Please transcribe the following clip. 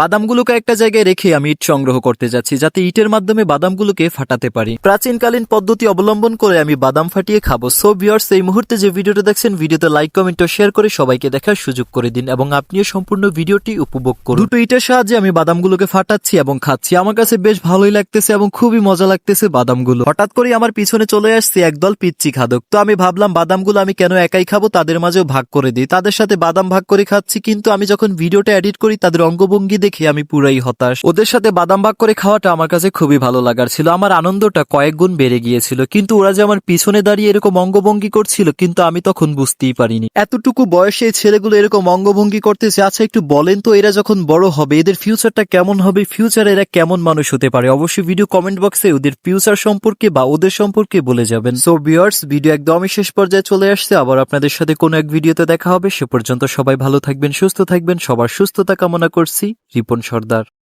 বাদামগুলোকে একটা জায়গায় রেখে আমি ইট সংগ্রহ করতে যাচ্ছি, যাতে ইটের মাধ্যমে বাদামগুলোকে ফাটাতে পারি। প্রাচীনকালীন পদ্ধতি অবলম্বন করে আমি বাদাম ফাটিয়ে খাব। সো ভিউয়ার্স এই মুহূর্তে যে ভিডিওটা দেখছেন, ভিডিওতে লাইক কমেন্ট ও শেয়ার করে সবাইকে দেখার সুযোগ করে দিন এবং আপনিও সম্পূর্ণ ভিডিওটি উপভোগ করুন। দুটো ইটের সাহায্যে আমি বাদামগুলোকে ফাটাচ্ছি এবং খাচ্ছি। আমার কাছে বেশ ভালোই লাগতেছে এবং খুবই মজা লাগতেছে বাদামগুলো। হঠাৎ করে আমার পিছনে চলে আসছে একদল পিচ্ছি খাদক। তো আমি ভাবলাম, বাদামগুলো আমি কেন একাই খাব? তাদের মাঝেও ভাগ করে দিই। তাদের সাথে বাদাম ভাগ করে খাচ্ছি, কিন্তু আমি যখন ভিডিওটা এডিট করি, তাদের অঙ্গভঙ্গি দেখে আমি পুরাই হতাশ। ওদের সাথে বাদাম ভাগ করে খাওয়াটা আমার কাছে খুবই ভালো লাগার ছিল। আমার আনন্দটা কয়েক গুণ বেড়ে গিয়েছিল। কিন্তু ওরা যে আমার পিছনে দাঁড়িয়ে এরকম অঙ্গভঙ্গি করছিল কিন্তু আমি তখন বুঝতেই পারিনি। এতটুকু বয়সে ছেলেগুলো এরকম অঙ্গভঙ্গি করতেছে আচ্ছা একটু বলেন তো এরা যখন বড় হবে, এদের ফিউচারটা কেমন হবে? ফিউচারে এরা কেমন মানুষ হতে পারে? অবশ্যই ভিডিও কমেন্ট বক্সে ওদের ফিউচার সম্পর্কে বা ওদের সম্পর্কে বলে যাবেন। সো ভিউয়ার্স ভিডিও একদমই শেষ পর্যায়ে চলে আসছে। আবার আপনাদের সাথে কোনো এক ভিডিওতে দেখা হবে। সে পর্যন্ত সবাই ভালো থাকবেন, সুস্থ থাকবেন। সবার সুস্থতা কামনা করছি। রিপন সর্দার।